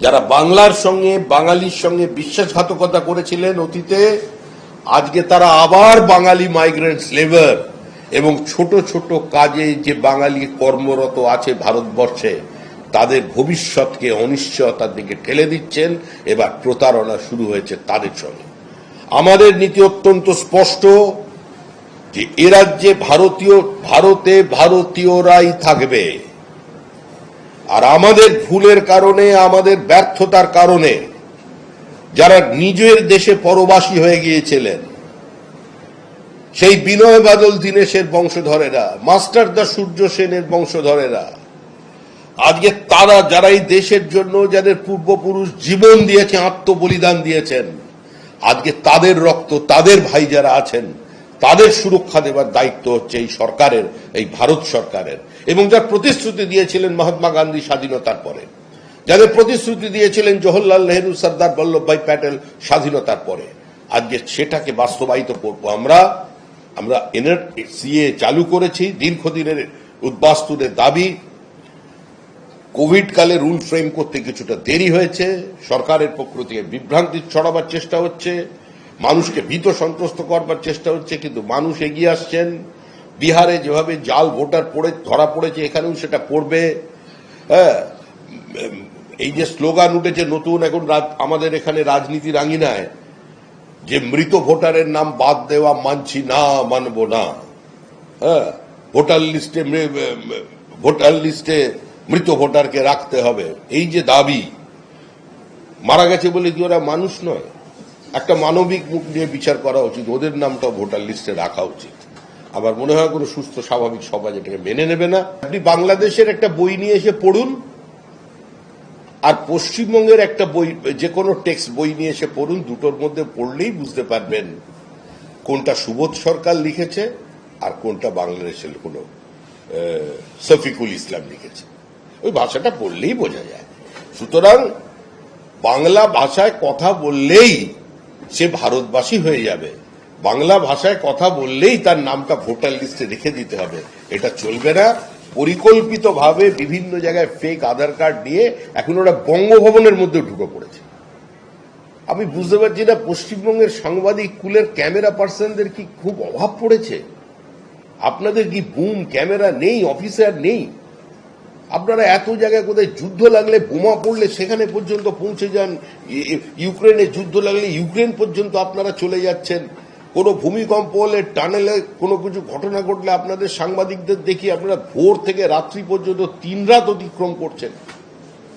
যারা বাংলার সঙ্গে, বাঙালির সঙ্গে বিশ্বাসঘাতকতা করেছিলেন অতীতে, আজকে তারা আবার বাঙালি মাইগ্রেন্টস লেবার এবং ছোট ছোট কাজে যে বাঙালি কর্মরত আছে ভারতবর্ষে, তাদের ভবিষ্যৎকে, অনিশ্চয়তার দিকে ঠেলে দিচ্ছেন। এবার প্রতারণা শুরু হয়েছে তাদের সঙ্গে। আমাদের নীতি অত্যন্ত স্পষ্ট যে এ রাজ্যে ভারতীয়, ভারতে ভারতীয়রাই থাকবে। আর আমাদের ভুলের কারণে, আমাদের ব্যর্থতার কারণে যারা নিজের দেশে পরবাসী হয়ে গিয়েছিলেন, সেই বিনয় বাদল দীনেশের বংশধরেরা, মাস্টার দা সূর্য সেনের বংশধরেরা, আজকে তারা যারা এই দেশের জন্য যাদের পূর্বপুরুষ জীবন দিয়েছে, আত্মবলিদান দিয়েছেন, আজকে তাদের রক্ত, তাদের ভাই যারা আছেন তাদের সুরক্ষা দেবার দায়িত্ব হচ্ছে এই সরকারের, এই ভারত সরকারের। এবং যার প্রতিশ্রুতি দিয়েছিলেন মহাত্মা গান্ধী স্বাধীনতার পরে। যাদের প্রতিশ্রুতি দিয়েছিলেন জওহরলাল নেহরু, সর্দার বল্লভভাই প্যাটেল স্বাধীনতার পরে। আজকে সেটাকে বাস্তবায়িত করব আমরা। আমরা সিএ চালু করেছি, দীর্ঘদিনের উদ্বাস্তুদের দাবি। কোভিড কালে রুল ফ্রেম করতে কিছুটা দেরি হয়েছে। সরকারের পক্ষ থেকে বিভ্রান্তি ছড়াবার চেষ্টা হচ্ছে। মানুষকে ভীত সন্ত্রস্ত করবার চেষ্টা হচ্ছে, কিন্তু মানুষ এগিয়ে আসছেন। বিহারে যেভাবে জাল ভোটার পড়ে, ধরা পড়েছে, এখানেও সেটা পড়বে। হ্যাঁ এই যে স্লোগান উঠেছে নতুন, এখন আমাদের এখানে রাজনীতির আঙিনায় যে মৃত ভোটারের নাম বাদ দেওয়া মানছি না, মানব না। হ্যাঁ ভোটার লিস্টে ভোটার লিস্টে মৃত ভোটারকে রাখতে হবে। এই যে দাবি, মারা গেছে বলে কি ওরা মানুষ নয়? একটা মানবিক মুখ নিয়ে বিচার করা উচিত। ওদের নামটা ভোটার লিস্টে রাখা উচিত। আমার মনে হয় কোনো সুস্থ স্বাভাবিক সমাজ এটাকে মেনে নেবে না। আপনি বাংলাদেশের একটা বই নিয়ে এসে পড়ুন আর পশ্চিমবঙ্গের একটা বই যে কোনো টেক্সট বই নিয়ে এসে পড়ুন দুটোর মধ্যে পড়লেই বুঝতে পারবেন কোনটা সুবোধ সরকার লিখেছে আর কোনটা বাংলাদেশের কোনো আহ, শফিকুল ইসলাম লিখেছে। ওই ভাষাটা পড়লেই বোঝা যায়। সুতরাং বাংলা ভাষায় কথা বললেই সে ভারতবাসী হয়ে যাবে। বাংলা ভাষায় কথা বললেই তার নামটা ভোটার লিস্টে রেখে দিতে হবে। এটা চলবে না। পরিকল্পিতভাবে বিভিন্ন জায়গায় ফেক আধার কার্ড নিয়ে এখন ওরা বঙ্গভবনের মধ্যে ঢুকে পড়েছে। আমি বুঝতে পারছি না, পশ্চিমবঙ্গের সাংবাদিক কুলের ক্যামেরা পার্সনদের কি খুব অভাব পড়েছে? আপনাদের কি বুম ক্যামেরা নেই অফিসার নেই? আপনারা এত জায়গায় কোথায় যুদ্ধ লাগলে, বোমা পড়লে সেখানে পর্যন্ত পৌঁছে যান? ইউক্রেনে যুদ্ধ লাগলে ইউক্রেন পর্যন্ত আপনারা চলে যাচ্ছেন। কোনো ভূমিকম্প হলে, টানেলে কোনো কিছু ঘটনা ঘটলে আপনাদের সাংবাদিকদের দেখি আপনারা ভোর থেকে রাত্রি পর্যন্ত তিন রাত অতিক্রম করছেন।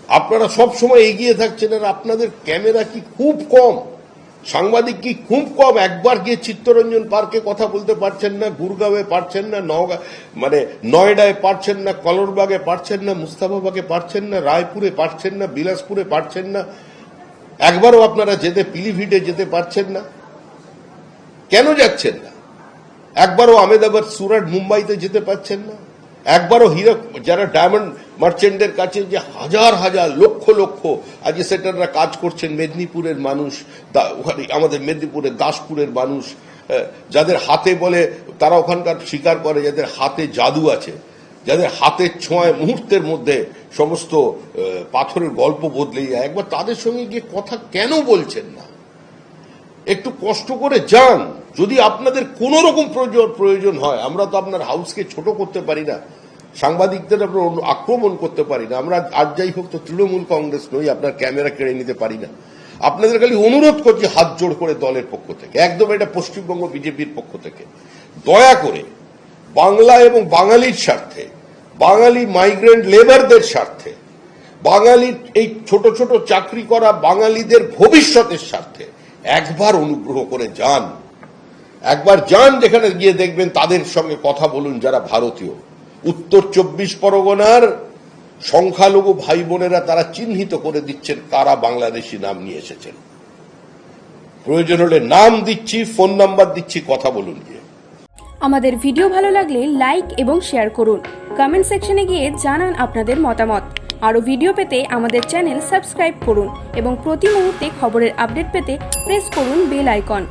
আপনারা সব সময় এগিয়ে থাকছেন আর আপনাদের ক্যামেরা কি খুব কম? সাংবাদিক কি খুব কম, একবার গিয়ে চিত্তরঞ্জন পার্কে কথা বলতে পারছেন না, গুরগাঁওয়ে পারছেন না, নওগাঁ মানে নয়ডায় পারছেন না, কলরবাগে পারছেন না, মুস্তাফাবাগে পারছেন না, রায়পুরে পারছেন না, বিলাসপুরে পারছেন না, একবারও আপনারা যেতে, পিলিভিটে যেতে পারছেন না। কেন যাচ্ছেন না? একবারও আমেদাবাদ সুরাট, মুম্বাইতে যেতে পারছেন না? একবারও হিরো, যারা ডায়মন্ড মার্চেন্টের কাছে যে হাজার হাজার, লক্ষ লক্ষ, আজকে সেটাররা কাজ করছেন মেদিনীপুরের মানুষ ওখানে আমাদের মেদিনীপুরের দাসপুরের মানুষ যাদের হাতে বলে, তারা ওখানকার স্বীকার করে, যাদের হাতে জাদু আছে, যাদের হাতের ছোঁয়ায় মুহূর্তের মধ্যে সমস্ত পাথরের গল্প বদলে যায়। একবার তাদের সঙ্গে গিয়ে কথা কেন বলছেন না? একটু কষ্ট করে যান। যদি আপনাদের কোন রকম প্রয়োজন হয়, আমরা তো আপনার হাউসকে ছোট করতে পারি না। সাংবাদিকদের আমরা আক্রমণ করতে পারি না। আমরা আজ যাই হোক তো তৃণমূল কংগ্রেস নই, আপনার ক্যামেরা কেড়ে নিতে পারি না। আপনাদের খালি অনুরোধ করছি হাত জোড় করে দলের পক্ষ থেকে, একদম এটা পশ্চিমবঙ্গ বিজেপির পক্ষ থেকে। দয়া করে বাংলা এবং বাঙালির স্বার্থে, বাঙালি মাইগ্রেন্ট লেবারদের স্বার্থে বাঙালির এই ছোট ছোট চাকরি করা বাঙালিদের ভবিষ্যতের স্বার্থে একবার অনুগ্রহ করে যান। একবার যান যেখানে গিয়ে দেখবেন তাদের সঙ্গে কথা বলুন যারা ভারতীয়। উত্তর চব্বিশ পরগনার সংখ্যালঘু ভাই বোনেরা তারা চিহ্নিত করে দিচ্ছেন কারা বাংলাদেশি নাম নিয়ে এসেছেন। প্রয়োজন হলে নাম দিচ্ছি, ফোন নাম্বার দিচ্ছি, কথা বলুন গিয়ে। আমাদের ভিডিও ভালো লাগলে লাইক এবং শেয়ার করুন। কমেন্ট সেকশনে গিয়ে জানান আপনাদের মতামত। আরও ভিডিও পেতে আমাদের চ্যানেল সাবস্ক্রাইব করুন এবং প্রতি মুহূর্তে খবরের আপডেট পেতে প্রেস করুন বেল আইকন।